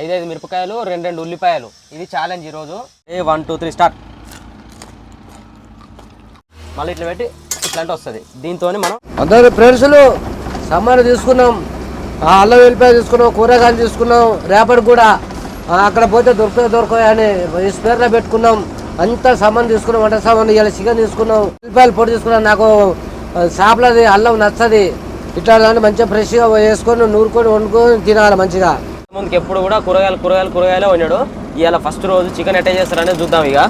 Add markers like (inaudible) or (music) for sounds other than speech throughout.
ఐదైదు మిరపకాయలు రెండు రెండు ఉల్లిపాయలు. ఇది ఛాలెంజ్ ఈరోజు a one two three start మళ్ళీ ఇట్లా పెట్టి ఇట్లాంటి వస్తుంది. దీంతో మనం అందరు ఫ్రెండ్స్లు సమ్మర్ తీసుకున్నాం. అల్లం వెల్లిపాయ తీసుకున్నాం కూరగాయలు తీసుకున్నాం. రేపటి కూడా అక్కడ పోతే దొరుకుతాయి దొరకాయి అని స్పేర్లో పెట్టుకున్నాం. అంతా సామాన్ తీసుకున్నాం వంట సామాన్ ఇలా చికెన్ తీసుకున్నాం. ఉల్లిపాయలు పొడి తీసుకున్నాం. నాకు చేపలది అల్లం నచ్చది. ఇట్లా మంచిగా ఫ్రెష్గా వేసుకొని నూరుకొని వండుకొని తినాలి మంచిగా. ముందుకి ఎప్పుడు కూడా కూరగాయలు కూరగాయలు కూరగాయలే వండాడు. ఇవాళ ఫస్ట్ రోజు చికెన్ ఎట్లా చేస్తారనేది చూద్దాం ఇక.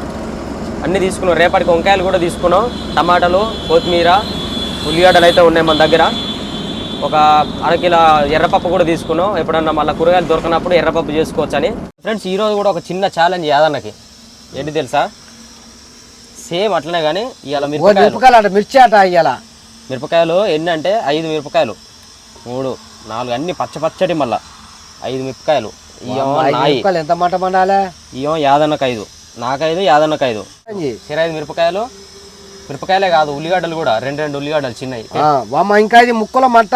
అన్నీ తీసుకున్నాం. రేపటికి వంకాయలు కూడా తీసుకున్నాం. టమాటాలు కొత్తిమీర ఉల్లిగడ్డలు అయితే ఉన్నాయి మన దగ్గర. ఒక అరకిల ఎర్రపప్పు కూడా తీసుకున్నాం. ఎప్పుడన్నా మళ్ళీ కూరగాయలు దొరకనప్పుడు ఎర్రపప్పు చేసుకోవచ్చు అని ఫ్రెండ్స్ ఈరోజు కూడా ఒక చిన్న ఛాలెంజ్ యాదన్నకి. ఏంటి తెలుసా? సేమ్ అట్లనే కానీ ఇవాళ మిరపకాయలు. మిర్చి అట ఇయ్యాల మిరపకాయలు ఎన్ని అంటే ఐదు మిరపకాయలు. మూడు నాలుగు అన్ని పచ్చ పచ్చటి మళ్ళా. ఐదు మిరపకాయలు. ఎంత మాట మండాలే ఇయ్యం యాదన్నకు ఐదు నాకైదు యాదన్నకు ఐదు? సిరైదు మిరపకాయలు. మిరపకాయలే కాదు ఉల్లిగడ్డలు కూడా. రెండు రెండు ఉల్లిగడ్డలు చిన్నవి వామ్మ ఇంకా ఇది ముక్కల మంట.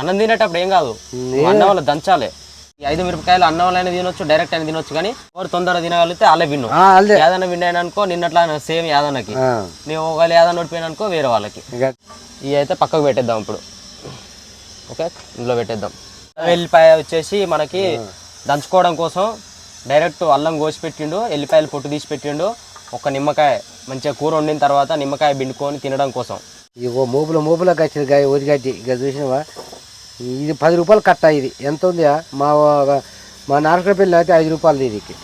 అన్నం తినేటప్పుడు ఏం కాదు. అన్నం వల్ల దంచాలి. ఈ ఐదు మిరపకాయలు అన్నం వల్ల తినొచ్చు డైరెక్ట్ అయినా తినొచ్చు కానీ ఎవరు తొందరగా తినగలిగితే అలా విన్ను. యాదన్న విన్నాను అనుకో నిన్నట్లా సేమ్ యాదన్నకి. నేను ఒకవేళ యాదన్న ఓడిపోయాను అనుకో వేరే వాళ్ళకి. ఇవి అయితే పక్కకు పెట్టేద్దాం ఇప్పుడు. ఓకే? ఇందులో పెట్టేద్దాం. ఎల్లిపాయ వచ్చేసి మనకి దంచుకోవడం కోసం డైరెక్ట్ అల్లం కోసి పెట్టిండు ఎల్లిపాయలు పొట్టు తీసి పెట్టిండు ఒక నిమ్మకాయ మంచిగా కూర వండిన తర్వాత నిమ్మకాయ పిండుకొని తినడం కోసం. ఇగో మూపుల మూపుల గచ్చింది గాయ ఒది గడ్డి ఇక చూసినవా? ఇది పది రూపాయలు కట్ట ఇది. ఎంత ఉంది మా మా నారకపల్లి అయితే ఐదు రూపాయలు దీనికి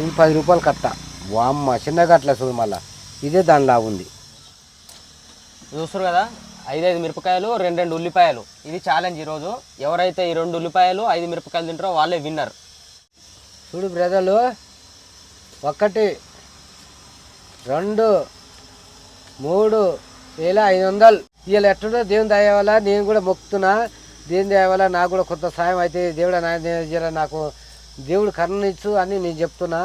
ఇది పది రూపాయలు కట్ట. వామ్మ చిన్న కట్టలే చూడు మళ్ళా. ఇదే దానిలా ఉంది చూస్తారు కదా? ఐదైదు మిరపకాయలు రెండు రెండు ఉల్లిపాయలు. ఇది ఛాలెంజ్ ఈరోజు ఎవరైతే ఈ రెండు ఉల్లిపాయలు ఐదు మిరపకాయలు తింటారో వాళ్ళే విన్నర్ చూడు బ్రదర్లు ఒకటి రెండు మూడు వేల ఐదు వందలు. వీళ్ళు ఎట్లుందో దేవుని దయవల్ల నేను కూడా మొక్కుతున్నా. దేవుని దయవల్ల నాకు కూడా కొంత సాయం అయితే దేవుడు నా నాకు దేవుడు ఇచ్చు అని నేను చెప్తున్నా.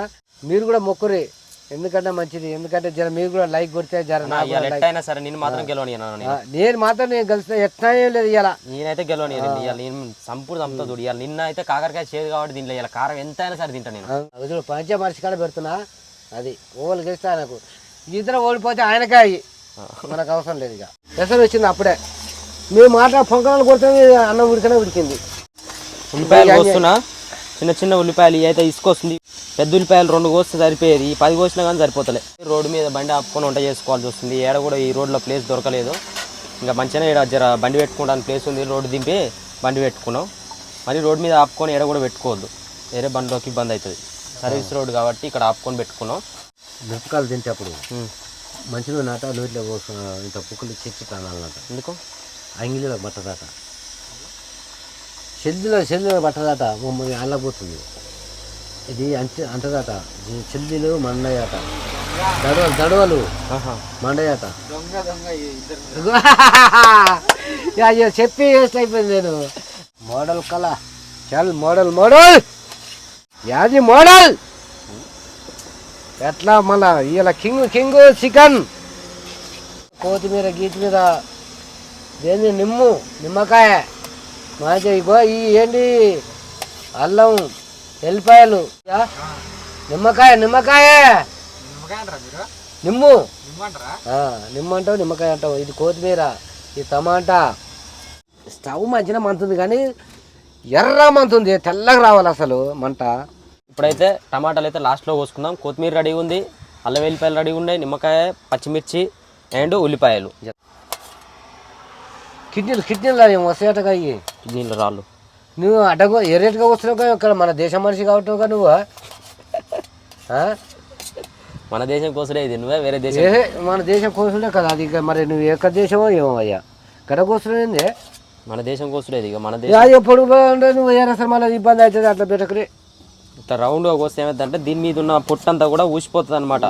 మీరు కూడా మొక్కురి ఎందుకంటే మంచిది. ఎందుకంటే జర మీరు కూడా లైక్ కొడితే జర నాకు కూడా like- ఎట్టయినా సరే నేను మాత్రం గెలవని ఆ, నేను మాత్రం నేను కలిసిన ఎట్లా ఏం లేదు ఇలా నేనైతే గెలవని నేను సంపూర్ణ చంపుతా చూడు ఇవాళ నిన్న అయితే కాకరకాయ చేదు కాబట్టి దీంట్లో ఇలా కారం ఎంత అయినా సరే తింటా నేను. చూడు పంచ మనిషి కాడ పెడుతున్నా అది ఓళ్ళు గెలిస్తే ఆయనకు ఇద్దరు ఓడిపోతే ఆయనకే అయ్యి. మనకు అవసరం లేదు ఇక. పెసరు వచ్చింది అప్పుడే. మేము మాట పొంగనాలు కొడితే అన్నం ఉడికనే ఉడికింది. ఉల్లిపాయలు చిన్న చిన్న ఉల్లిపాయలు అయితే ఇసుకొస్తుంది పెద్ద ఉల్లిపాయలు రెండు కోస్తే సరిపోయేది. పది కోసినా కానీ సరిపోతలే. రోడ్డు మీద బండి ఆపుకొని వంట చేసుకోవాల్సి వస్తుంది. ఏడ కూడా ఈ రోడ్లో ప్లేస్ దొరకలేదు. ఇంకా మంచిగానే ఈడ జర బండి పెట్టుకోవడానికి ప్లేస్ ఉంది. రోడ్డు దింపి బండి పెట్టుకున్నాం. మరి రోడ్డు మీద ఆపుకొని ఏడ కూడా పెట్టుకోవద్దు. వేరే బండిలోకి ఇబ్బంది అవుతుంది. సర్వీస్ రోడ్ కాబట్టి ఇక్కడ ఆపుకొని పెట్టుకున్నాం. మిరపకాయలు తింటేప్పుడు. మంచిగా నాట నోట్లో ఇంత పుక్కులు చిచ్చుతానన్నట ఎందుకు? అంగిలిలో పట్టదాట చెల్దిలో చెల్దిలో పట్టదాట మమ్మల్ని అల్లబోతుంది ఇది అంతే అంటదాట. చెల్దిలు మండయాట దడవలు దడవలు మండయాట అయ్యో (laughs) చెప్పి వేస్ట్ అయిపోయింది నేను. మోడల్ కళ. చల్ మోడల్ మోడల్! యాది మోడల్! ఎట్లా మళ్ళా ఇలా కింగ్ కింగ్ చికెన్? కొత్తిమీర గీతిమీర దేని నిమ్ము? నిమ్మకాయ? మంచి ఇగో ఈ ఏంటి? అల్లం ఎల్లిపాయలు? నిమ్మకాయ నిమ్మకాయ! నిమ్ము! నిమ్మ అంటావు నిమ్మకాయ అంటావు. ఇది కొత్తిమీర ఇది టమాటా. స్టవ్ మధ్యన మంతుంది కానీ ఎర్ర మంతుంది తెల్లగా రావాలి అసలు మంట. ఇప్పుడైతే టమాటాలు అయితే లాస్ట్లో కోసుకుందాం. కొత్తిమీర రెడీ ఉంది అల్లం వెల్లిపాయలు రెడీ ఉన్నాయి నిమ్మకాయ పచ్చిమిర్చి అండ్ ఉల్లిపాయలు. కిడ్నీలు కిడ్నీలు ఏం వస్తాయటగా ఇవి దీనిలో రాళ్ళు. నువ్వు అడ్డగో ఏ రేటుగా వస్తున్నావు కదా ఇక్కడ మన దేశం మనిషి కాబట్టి నువ్వు? మన దేశం కోసమే ఇది నువ్వే వేరే దేశం. మన దేశం కోసమే కదా అది ఇక మరి నువ్వు ఎక్కడ దేశమో ఏమో అయ్యా. ఇక్కడ కోసమేంది మన దేశం కోసమే ఇది ఇక మన దేశం. ఎప్పుడు నువ్వు ఏ అసలు మళ్ళీ ఇబ్బంది అవుతుంది అట్లా పెట్టకరి. ఇంత రౌండ్గా కోస్తే ఏమైందంటే దీని మీద ఉన్న పొట్టంతా కూడా ఊసిపోతుంది అనమాట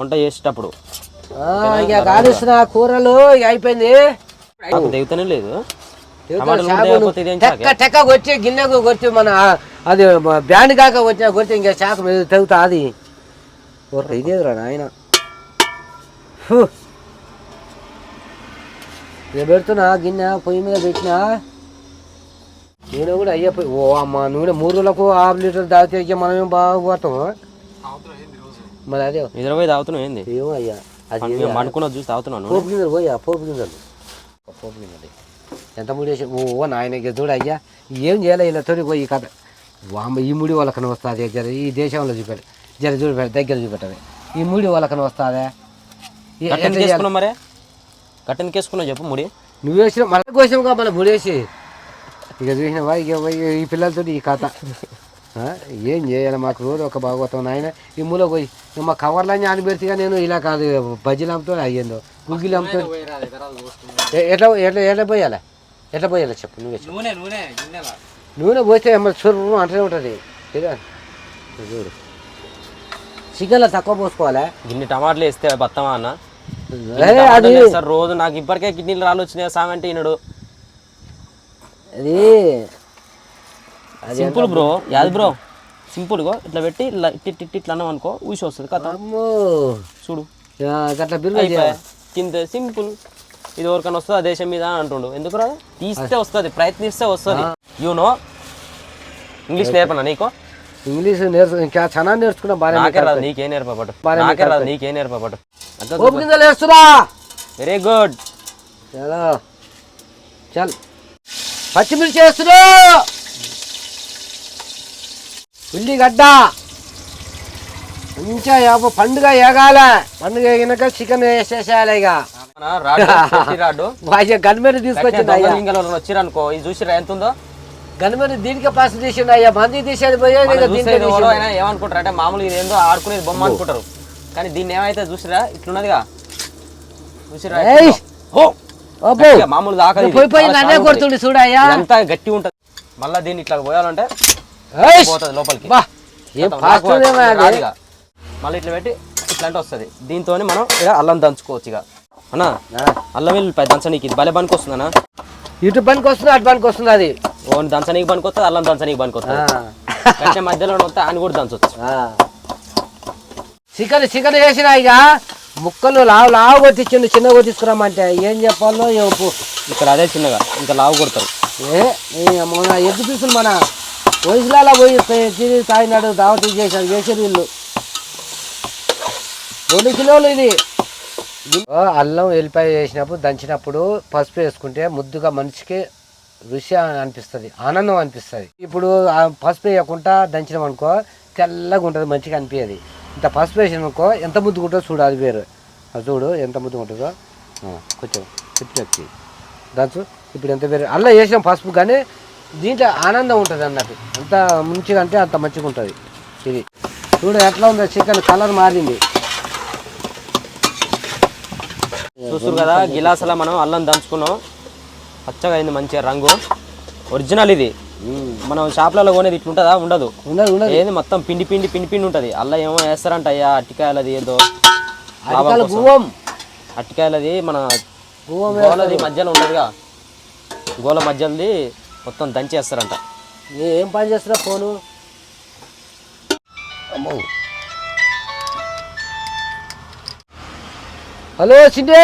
వంట చేసేటప్పుడు. ఇక కాలుస్తున్న కూరలు ఇక అయిపోయింది. నాకు తెగుతూనే లేదు. టెక్క గిన్నెకు కొట్టి మన అది బ్యాండ్ కాక వచ్చిన కొట్టి ఇంకా శాఖ మీద తెగుతా అది. ఇదేదిరా నాయన? పెడుతున్నా గిన్నె పొయ్యి మీద పెట్టినా. నూనె కూడా అయ్యపోయి ఓ అమ్మ నూనె మూడు రోజులకు ఆరు లీటర్ తాగితే మనం ఏం బాగా పోతాం మరి అదే. నిద్ర పోయి తాగుతున్నావు ఏంది? ఏమో అయ్యా అది మేము అనుకున్నది చూసి తాగుతున్నాను పోపు గింజలు పోయా పోపు గింజలు. పోపు ఎంత ముడి వేసి ఓ నాయన ఇక చూడు అయ్యా ఏం చేయాలి ఇలా తోడి పోయి ఈ కథ వామ్మ ఈ ముడి వాళ్ళకని వస్తుంది జర ఈ దేశంలో చూపెట్టు జర చూపెట్టు దగ్గర చూపెట్టదు ఈ ముడి వాళ్ళకని వస్తుందా మరే కట్టెన్ కేసుకున్నావు చెప్పు ముడి నువ్వు వేసిన మన కోసంగా మన ముడేసి ఇక చూసినవా ఇక ఈ పిల్లలతో ఈ కథ ఏం చేయాలి మాకు? రోజు ఒక భాగవతం నాయన. ఈ మూల పోయి మా కవర్లన్నీ అని పెడితే నేను ఇలా కాదు బజ్జీలు అమ్ముతో అయ్యిందో? గుగ్గిలు అమ్ముతో ఎట్లా ఎట్లా ఎట్లా పోయాలి? ఎట్లా పోయాలి చెప్పు నువ్వే చెప్పు. నూనె నూనె గిన్నెల. నూనె పోస్తే ఏమో సుర్రు అంటనే ఉంటుంది. చూడు. చికెన్లో తక్కువ పోసుకోవాలా? గిన్ని టమాటాలు వేస్తే బత్తమా అన్న? ఏ, అది సార్ రోజు నాకు ఇప్పటికే కిడ్నీలు రాళ్ళు వచ్చినాయి సామంటే ఈనడు. అది సింపుల్ బ్రో యాది బ్రో సింపుల్ గో ఇట్లా పెట్టి ఇలా ఇట్టి ఇట్లా అన్నాం అనుకో ఊసి వస్తుంది. కథ. చూడు. అయిపోయా. కింద సింపుల్. ఇది ఎవరికైనా వస్తుంది ఆ దేశం మీద అంటుండు. ఎందుకు రాదు? తీస్తే వస్తుంది ప్రయత్నిస్తే వస్తుంది. యూనో ఇంగ్లీష్ నేర్పనా నీకు? ఇంగ్లీష్ నేర్చు ఇంకా చాలా నేర్చుకున్నా బాగా నాకే రాదు నీకే బాగానే నాకే రాదు నీకే వేస్తున్నా. వెరీ గుడ్ చలో. చల్. పచ్చిమిర్చి వేస్తున్నా. ఉల్లిగడ్డ మంచిగా యాభ పండుగ ఏగాల. పండుగ ఎగినాక చికెన్ వేసేసేయాలి ఇక. (laughs) గన్మెన్ తీసుకొచ్చింది అయ్యా. ఇది చూసిరా ఎంత ఉందో గన్మెన్ దీనికి పాస్ తీసిండు అయ్యా. మంది తీసేది పోయేది ఏమనుకుంటారు? అంటే మామూలుగా ఇది ఏందో ఆడుకునేది బొమ్మ అనుకుంటారు. కానీ దీన్ని ఏమైతే చూసిరా? ఇట్లున్నదిగా. చూసిరా మామూలు దాకా పోయి పోయి నన్నే కొడుతుండు చూడయ్యా ఎంత గట్టి ఉంటది. మళ్ళా దీన్ని ఇట్లా పోయాలంటే! పోతుంది లోపలికి. మళ్ళీ ఇట్లా పెట్టి ఇట్లాంటి వస్తుంది. దీంతో మనం ఇక అల్లం దంచుకోవచ్చు ఇక అన్నా. అల్లం వెల్లుల్లిపాయ దంచనీకి ఇది భలే పనికి వస్తుందన్నా ఇటు పనికి వస్తుంది అటు పనికి వస్తుంది అది ఓన్ దంచనీకి పనికి వస్తుంది అల్లం దంచనీకి పనికి. వస్తుంది మధ్యలో వస్తే ఆయన కూడా దంచవచ్చు. చికెన్ చికెన్ వేసిన ఇక ముక్కలు లావు లావు కొట్టించిండు చిన్నగా కొట్టించుకురామంటే ఏం చెప్పాలో చెప్పు ఇక్కడ అదే చిన్నగా ఇంకా లావు కొడతారు. ఏ మన ఎగ్గు పీసులు మన వయసులలో పోయి తిని తాగినాడు దావతి చేశారు చేసారు వీళ్ళు రెండు కిలోలు ఇది. అల్లం వెల్లిపాయ వేసినప్పుడు దంచినప్పుడు పసుపు వేసుకుంటే ముద్దుగా మనిషికి రుచి అనిపిస్తుంది ఆనందం అనిపిస్తుంది. ఇప్పుడు పసుపు వేయకుండా దంచినాం అనుకో తెల్లగా ఉంటుంది మంచిగా అనిపించేది ఇంత పసుపు వేసినాం అనుకో ఎంత ముద్దుగా ఉంటుందో చూడు అది వేరు. అది చూడు ఎంత ముద్దుగా ఉంటుందో. ఆ, కొంచెం తిప్పి దంచు ఇప్పుడు ఎంత వేరు. అల్లం వేసినాం పసుపు కానీ దీంట్లో ఆనందం ఉంటుంది అన్నట్టు. ఎంత మంచిగా అంటే అంత మంచిగా ఉంటుంది. ఇది. చూడు ఎట్లా ఉందో చికెన్ కలర్ మారింది. చూస్తారు కదా గిలాసులో మనం అల్లం దంచుకున్నాం. పచ్చగా అయింది మంచిగా రంగు. ఒరిజినల్ ఇది. మనం షాప్లలో కొనేది ఇట్లుంటుందా? ఉండదు. ఉన్నది ఉన్నది ఏది మొత్తం పిండి పిండి పిండి పిండి ఉంటుంది. అల్లం ఏమో వేస్తారంట అయ్యా అట్టికాయలది ఏదో. అట్టికాయలది మన గోలది మధ్యలో ఉండదుగా. గోల మధ్యలోది మొత్తం దంచేస్తారంట. ఏ- ఏం పని చేస్తున్నా ఫోను? అమ్మో. హలో సిండే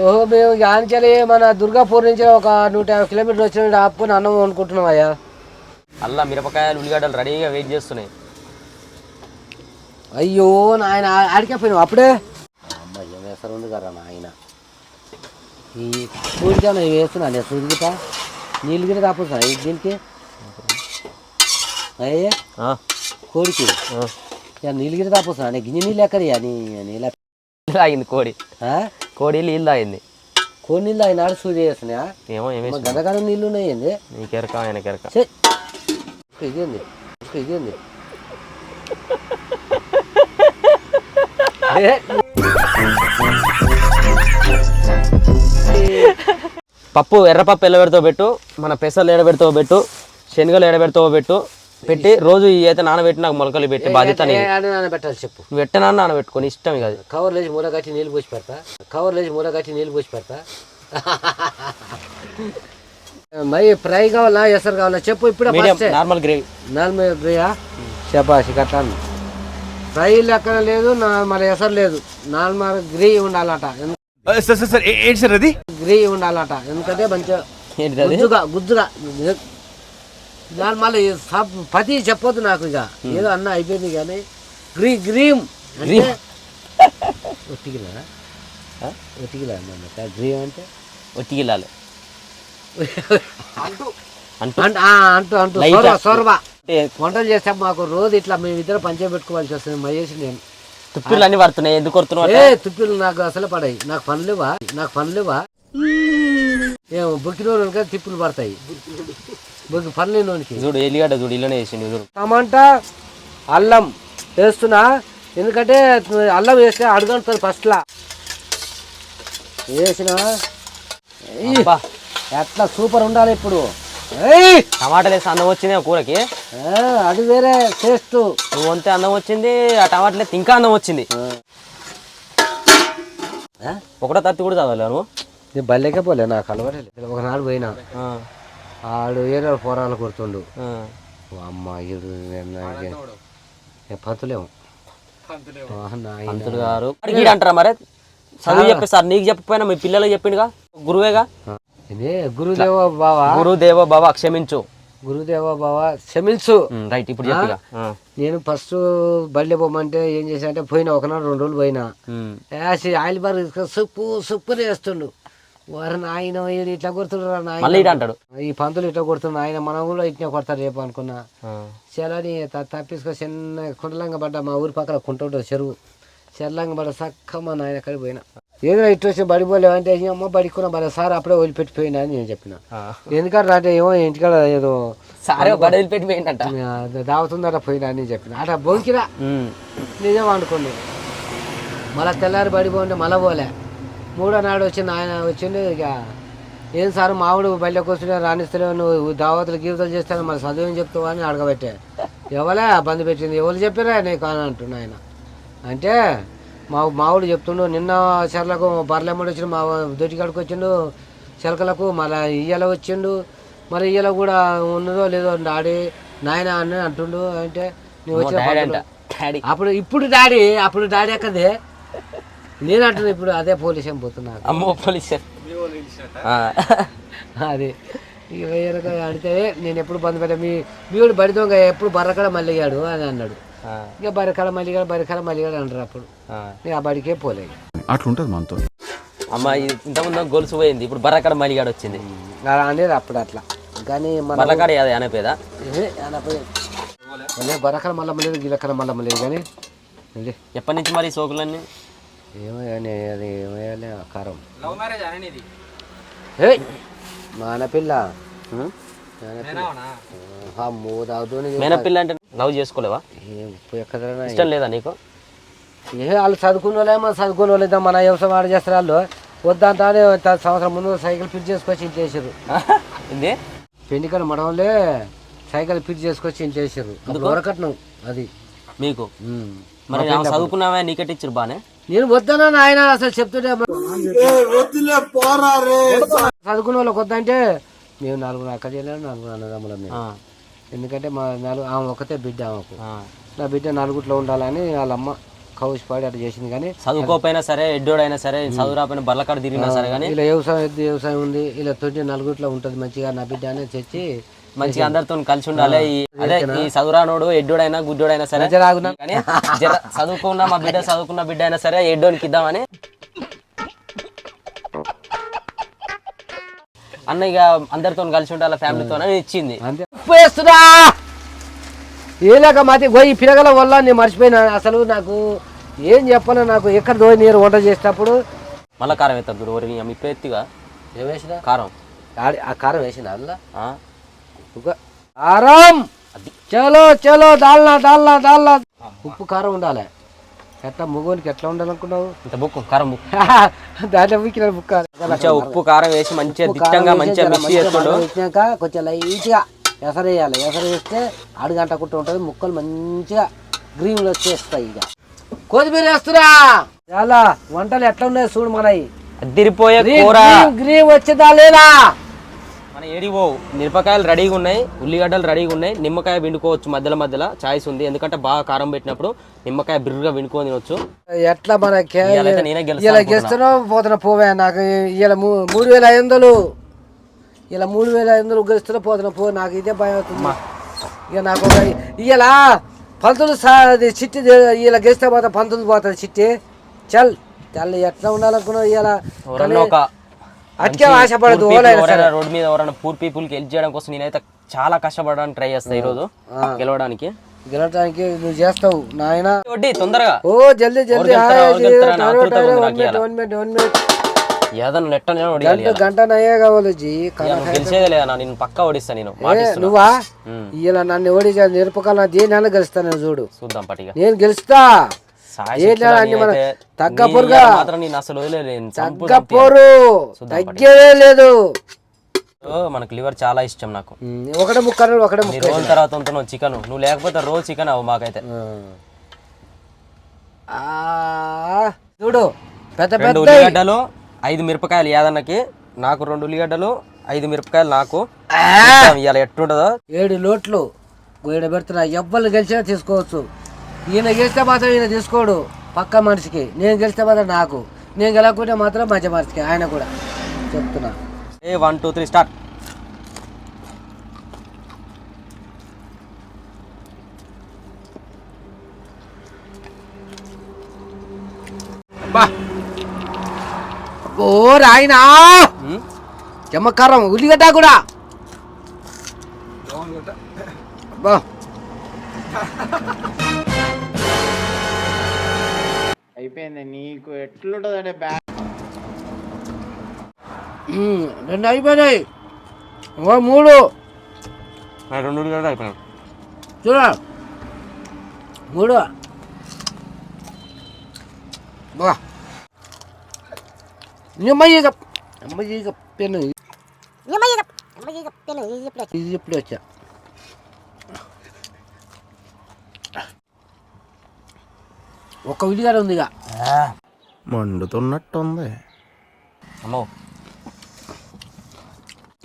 ఓహో మేము ఆంచలి మన దుర్గాపూర్ నుంచి ఒక నూట యాభై కిలోమీటర్లు వచ్చిన ఆపుకొని అన్నం అనుకుంటున్నాం అయ్యా. అల్లం మిరపకాయలు ఉల్లిగడ్డలు రెడీగా వెయిట్ చేస్తున్నాయి. అయ్యో నాయన ఆడికే పోయినావు అప్పుడే? అమ్మాయి ఏం వేస్తారు ఉంది కదా నాయన? ఈ నేను వేస్తున్నా నేను సూదిగిట నీళ్ళు గిట తాపుతున్నా ఈ దీనికి అయ్యే కోడికి. నీళ్ళు గిట తాపుతున్నా నేను గిన్నె నీళ్ళు ఎక్కడియా నీ నీళ్ళ తాగింది కోడి? కోడి నీళ్ళు తాగింది. కోడి నీళ్ళు ఆయన సూది వేస్తున్నాయా ఏమో ఏమేసి గదగద నీళ్ళు ఉన్నాయి ఏంది? నీకెరక ఆయనకెరక ఛే! ఇదేంది ఇదేంది పప్పు ఎర్రపప్పు ఎల్లబెడతో పెట్టు మన పెసలు ఎడబెడతో పెట్టు శనగలు ఎడబెడతో పెట్టు పెట్టి రోజు ఈ అయితే నానబెట్టి నాకు మొలకలు పెట్టి బాధ్యత నానబెట్టాలి చెప్పు. నువ్వు నానబెట్టుకొని ఇష్టం ఇక అది. కవర్ లేచి మూల కట్టి నీళ్ళు పోసి పెడతా. కవర్ లేచి మూల కట్టి నీళ్ళు పోసి పెడతా. మరి ఫ్రై కావాలా ఎసరు కావాలా? చెప్పు ఇప్పుడే నార్మల్ గ్రేవీ. నార్మల్ ఫ్రైయా చెప్పాసి కట్టాను ఫ్రై లెక్కన లేదు నా మరి ఎసరు లేదు. నార్మల్ గ్రేవీ ఉండాలట. సార్ సార్ సార్ ఏ- ఏంటి సార్ అది? గ్రీ ఉండాలట. ఎందుకంటే మంచిగా? గుజ్జుగా గుజ్జుగా. దాని మళ్ళీ సబ్ పతి చెప్పొద్దు నాకు ఇక. ఏదో అన్న అయిపోయింది కానీ గ్రీ గ్రీమ్. ఒట్టిగిలా అన్న గ్రీమ్ అంటే? ఒట్టిగిల్లాలి (laughs) అంటూ. అంట. ఆ, అంటూ అంటూ. సొరవ అంటే వంటలు చేస్తాం మాకు రోజు ఇట్లా మేమిద్దరం పంచే పెట్టుకోవాల్సి వస్తుంది మహేష్ నేను. తుప్పిళ్ళు అన్ని పడుతున్నాయి ఎందుకు కొడుతున్నావు ఏ? తుప్పిలు నాకు అసలు పడాయి. నాకు పనులేవా నాకు పనులేవా ఏమో బొక్కినోడు కదా తిప్పులు పడతాయి. బొక్కి పనులేనోనికి చూడు ఎల్లిగడ్డ చూడు ఇల్లనే వేసిండు చూడు. టమాటా అల్లం వేస్తున్నా. ఎందుకంటే అల్లం వేస్తే అడుగుతుంది ఫస్ట్లా. వేసిన? ఎట్లా సూపర్ ఉండాలి ఇప్పుడు? టమాటాలు వేసి అన్నం వచ్చింది ఆ కూరకి? అది వేరే టేస్ట్. నువ్వు వంతే అన్నం వచ్చింది ఆ టమాటాలు వేస్తే ఇంకా అన్నం వచ్చింది. ఒకటో తత్తి కూడా చదవాలి నువ్వు? నేను బల్లెకే పోలే నాకు అలవాటే. ఒకనాడు పోయినా. ఆ, ఆడు ఏదో పోరాలు కొడుతుండు. అమ్మ ఈడు పంతులేము. పంతులు గారు. అంటారా మరి? చదువు చెప్పేసారు నీకు చెప్పకపోయినా మీ పిల్లలకు చెప్పిండుగా? గురువేగా? గురుదేవ బావా. గురుదేవ బాబా క్షమించు. గురుదేవ బావా క్షమించు రైట్ ఇప్పుడు చెప్పిగా నేను ఫస్ట్ బళ్ళే పోమంటే ఏం చేసా అంటే పోయినా ఒకనాడు రెండు రోజులు పోయినా. వేసి ఆయిల్ బార్ తీసుకొని సుప్పు సుప్పు వేస్తుండు. వారు నాయన ఇట్లా నాయన. అంటాడు. ఈ పంతులు ఇట్లా కొడుతుండు ఆయన మనం కూడా ఇట్లా కొడతారు రేపు అనుకున్నా. చలని తప్పించుకొని చిన్న కుండలంగా పడ్డా మా ఊరి పక్కన కుంట ఉంటుంది చెరువు. చెల్లంగా పడ్డ చక్క మా నాయన అక్కడికి పోయినా. ఏదో ఇటు వచ్చి అంటే "ఈ అమ్మ బడికున్నా మరి సార్ అప్పుడే వదిలిపెట్టిపోయినా అని నేను చెప్పిన. ఎందుకంటే అంటే ఏమో ఇంటికాడ ఏదో సరే బడలు పెట్టి పోయిందంట ఆ, దావుతుందట పోయినా అని చెప్పిన. అట బొంకిరా. నిజం అనుకోండి. మళ్ళీ తెల్లారి పడిపోండి మళ్ళీ పోలే. మూడో నాడు వచ్చింది ఆయన వచ్చిండు ఇక ఏం సార్ మామిడి బయటకు వస్తుంటే రాణిస్తలేవు నువ్వు దావతలు గీవతలు చేస్తాను మరి చదువు ఏం చెప్తావు అని అడగబట్టే. ఎవలే బంద్ పెట్టింది ఎవరు చెప్పారా నీకు అని అంటున్నా ఆయన అంటే మా మావుడు చెప్తుండు నిన్న చెర్లకు బర్లెమ్మడి వచ్చిండు మా దొడ్డికాడికి వచ్చిండు చెలకలకు మళ్ళీ ఇయ్యల వచ్చిండు మరి ఇయ్యల కూడా ఉన్నదో లేదో డాడీ నాయన అని అంటుండు అంటే నువ్వు డాడీ అప్పుడు ఇప్పుడు డాడీ అప్పుడు డాడీ ఎక్కదే? నేను అంటున్నా ఇప్పుడు అదే పోలీస్ ఏం పోతున్నా. అమ్మో పోలీస్. అది. ఇక అడిగితే నేను ఎప్పుడు బంద్ పెట్టా? మీ మీడు బడి దొంగ ఎప్పుడు బర్రకడ మల్లిగాడు అని అన్నాడు. ఇక బరికాడ మల్లిగాడు బరికాడ మల్లిగాడు అంటారు అప్పుడు. ఆ. నేను ఆ బడికే పోలే అట్లుంటది మనతో. అమ్మ ఇంతకుముందు గొలుసు పోయింది. ఇప్పుడు బర్రకాడ మలిగాడు వచ్చింది. అలా అనేది అప్పుడు అట్లా. కానీ మన బర్రకాడ అది అనేపేదా ఏ, అనపోయి మళ్ళీ బరకల మల్లమ్మ లేదు గిలకల మల్లమ్మ లేదు కానీ ఎప్పటి నుంచి మరి ఈ సోకులన్నీ? ఏమో కానీ అది ఏమేయాలి ఆ కారం. ఏయ్ మా ఆనపిల్ల. ఉమ్? అమ్మో తాగుతూనే మేనపిల్ల అంటే లవ్ చేసుకోలేవా? ఇష్టం లేదా నీకు? ఏ వాళ్ళు చదువుకున్న వాళ్ళే మన చదువుకున్న వాళ్ళు మన వ్యవసాయం ఆడ చేస్తారు వాళ్ళు. వద్దంటానే సంవత్సరం ముందు సైకిల్ ఫిట్ చేసుకొచ్చి ఇంటి చేసారు ఏంది? పెండికలు మడవలే సైకిల్ ఫిట్ చేసుకొచ్చి ఇంటి చేసారు అప్పుడు వరకట్నం అది. మీకు. మరి చదువుకున్నావా నీకెట్ ఇచ్చారు బానే? నేను వద్దనా ఆయన అసలు చెప్తుంటే చదువుకున్న వాళ్ళకి వద్దంటే మేము నలుగురు అక్క చేయలేము నలుగురు అన్నదమ్ములం ఎందుకంటే మా నలుగు ఆమె ఒకతే బిడ్డ ఆమెకు. నా బిడ్డ నలుగుట్లో ఉండాలని వాళ్ళ అమ్మ కౌసి పాడి అట్లా చేసింది కానీ చదువుకోపోయినా సరే ఎడ్డోడైనా సరే చదువు రాపోయినా బర్లకాడ తిరిగినా సరే కానీ ఇలా వ్యవసాయం వ్యవసాయం ఉంది. ఇలా తొట్టి నలుగురిలో ఉంటుంది మంచిగా నా బిడ్డ అనేది తెచ్చి మంచిగా అందరితో కలిసి ఉండాలి. ఈ- అదే ఈ చదువురానోడు ఎడ్డోడైనా గుడ్డోడైనా సరే? కానీ జర చదువుకున్న మా బిడ్డ చదువుకున్న బిడ్డ అయినా సరే ఎడ్డోనికి ఇద్దామని. అన్న ఇక అందరితో కలిసి ఉండాలి ఫ్యామిలీతో ఇచ్చింది. అంతే. ఉప్పు వేస్తున్నా ఏలాక మాది పోయి పిరగల వల్ల నేను మర్చిపోయినా. అసలు నాకు ఏం చెప్పాలో నాకు ఎక్కడ పోయి నేను వంట చేసేటప్పుడు. మళ్ళా కారం వేస్తారు చూడు ఒరి మీ ఎత్తిగా. ఏం వేసిన? కారం. ఆ కారం వేసిన అందులో? కారం! చలో చలో దాల్నా దాల్నా దాల్నా. ఉప్పు కారం ఉండాలి. ఎట్లా మొగోనికి ఎట్లా ఉండాలనుకున్నావు? ఇంత బుక్కు కారం బుక్ (laughs) దాంట్లో మంచిగా ఉప్పు కారం వేసి మంచిగా దిట్టంగా మంచిగా మిక్స్ కొంచెం లైట్గా ఎసరు వేయాలి ఎసరు వేస్తే అడుగంట కుట్ట ఉంటుంది. ముక్కలు మంచిగా గ్రీన్లు వచ్చేస్తాయి ఇక. కొత్తిమీర వేస్తురా! చాలా వంటలు ఎట్లా ఉన్నాయి చూడు మనవి. అదిరిపోయే గ్రీన్ కూర. గ్రీన్ గ్రీన్ వచ్చేదా లేదా? మన ఏడివో మిరపకాయలు రెడీగా ఉన్నాయి. ఉల్లిగడ్డలు రెడీగా ఉన్నాయి. నిమ్మకాయ విండుకోవచ్చు మధ్యలో మధ్యలో. చాయిస్ ఉంది. ఎందుకంటే బాగా కారం పెట్టినప్పుడు నిమ్మకాయ బిర్రుగా విండుకొని తినొచ్చు. ఎట్లా మన ఇలా. గెలుస్తున్నావు? పోతున్నా పోవే నాకు. ఇలా మూడు వేల ఐదు వందలు. ఇలా మూడు వేల ఐదు వందలు గెలుస్తున్నా పోతున్నా పో నాకు ఇదే భయం అవుతుంది. ఇక నాకు ఒక ఇలా పంతులు సా అది చిట్టి ఇలా గెలిస్తే పోతా పంతులు పోతుంది చిట్టి. చల్. చల్ ఎట్లా ఉండాలనుకున్నావు ఇలా ఎవరన్నా ఒక అతికే మంచి ఆశపడదు ఓలైనా రోడ్ మీద ఎవరైనా పూర్ పీపుల్కి హెల్ప్ చేయడం కోసం నేనైతే చాలా కష్టపడడానికి ట్రై చేస్తా ఈ రోజు గెలవడానికి. గెలవడానికి నువ్వు చేస్తావు నాయన. వడ్డీ తొందరగా. ఓ జల్దీ జల్దీ. గెలుస్తారా, హాయ్, ఎవరు గెలుస్తారా అని టైరో, ఆతృతగా టైరో, ఉంది వన్ నాకు మినిట్, ఇవాళ. One minute, one minute. ఏదన్నా నెట్టనే గంట గంట నయ్యే కావాలి జీ. గెలిచేదే లేదా నేను పక్కా ఓడిస్తా నేను నువ్వా. ఇలా నన్ను ఓడించా నిరపకాల దేని గెలుస్తాను చూడు. చూద్దాం పట్టిగా నేను గెలుస్తా. నేను తగ్గేదే లేదు. మనకు లివర్ చాలా ఇష్టం నాకు. ఒకటే ముక్క ఒకటే ముక్క రోజుల తర్వాత ఉంటున్నావు చికెన్. నువ్వు లేకపోతే రోజు చికెన్ అవ్వు మాకైతే. చూడు పెద్ద పెద్ద ఉల్లిగడ్డలు ఐదు మిరపకాయలు యాదన్నకి నాకు రెండు ఉల్లిగడ్డలు ఐదు మిరపకాయలు నాకు. ఇవాళ ఎట్టుంటుందో. ఏడు లోట్లు ఈయన పెడుతున్నా ఎవ్వరు గెలిచినా తీసుకోవచ్చు. ఈయన గెలిస్తే మాత్రం ఈయన తీసుకోడు పక్క మనిషికి. నేను గెలిస్తే మాత్రం నాకు. నేను గెలవకుంటే మాత్రం మధ్య మనిషికి ఆయన కూడా. చెప్తున్నా. A one two three start. ఓ రాయినా! చెమ్మకారం ఉల్లిగడ్డ కూడా! బా. అయిపోయింది నీకు ఎట్లుంటుందంటే బ్యా ఉమ్, రెండు అయిపోయినాయి. ఓ మూడు. రెండు అయిపోయాయి చూడ. మూడు. బా. నిమ్మయ్యగా నిమ్మయ్యగా పెన్ను ఇది ఎప్పుడు వచ్చా ఒక ఉల్లిగడ్డ ఉంది ఇక మండుతున్నట్టుంది అమ్మో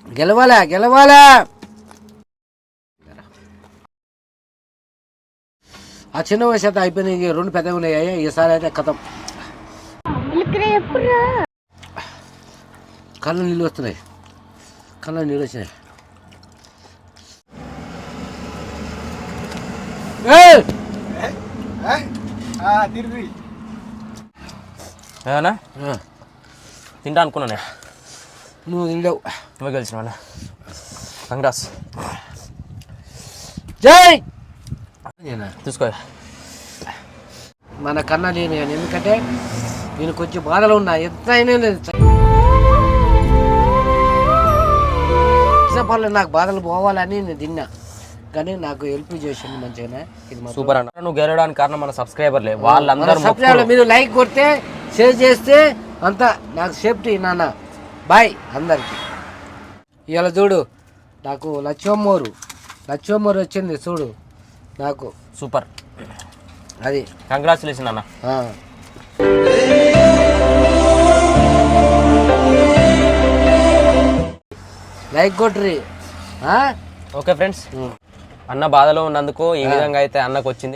గెలవాలా గెలవాలా ఆ చిన్న వయసు అయితే అయిపోయినాయి ఇక రెండు పెద్దగా ఉన్నాయి ఈసారి అయితే కథం కళ్ళు నీళ్ళు వస్తున్నాయి. కళ్ళు నీళ్ళు వచ్చినాయి. ఆ, తింటా అనుకున్నానే. నువ్వు తిండవు. నువ్వే గెలిచిన వాళ్ళ కంగ్రాస్. జై! తీసుకో. మన కన్నా నేను ఎందుకంటే నేను కొంచెం బాధలో ఉన్నా. ఎంత అయినా లేదు పర్లేదు నాకు బాధలు పోవాలని నేను తిన్నా. కానీ నాకు హెల్ప్ చేసింది మంచిగానే. ఇది. సూపర్ అన్న. నువ్వు గెలవడానికి కారణం మన సబ్స్క్రైబర్లే వాళ్ళందరూ మన సబ్స్క్రైబర్లు మీరు లైక్ కొడితే షేర్ చేస్తే అంతా నాకు సేఫ్టీ నాన్న. బాయ్ అందరికి. ఇవాళ చూడు నాకు లచ్చమ్మోరు లచ్చమ్మోరు వచ్చింది చూడు నాకు. సూపర్. అది. కంగ్రాచులేషన్ అన్న. లైక్ కొట్రి? Okay friends. అన్న బాధలో ఉన్నందుకు ఈ విధంగా అయితే అన్నకు వచ్చింది.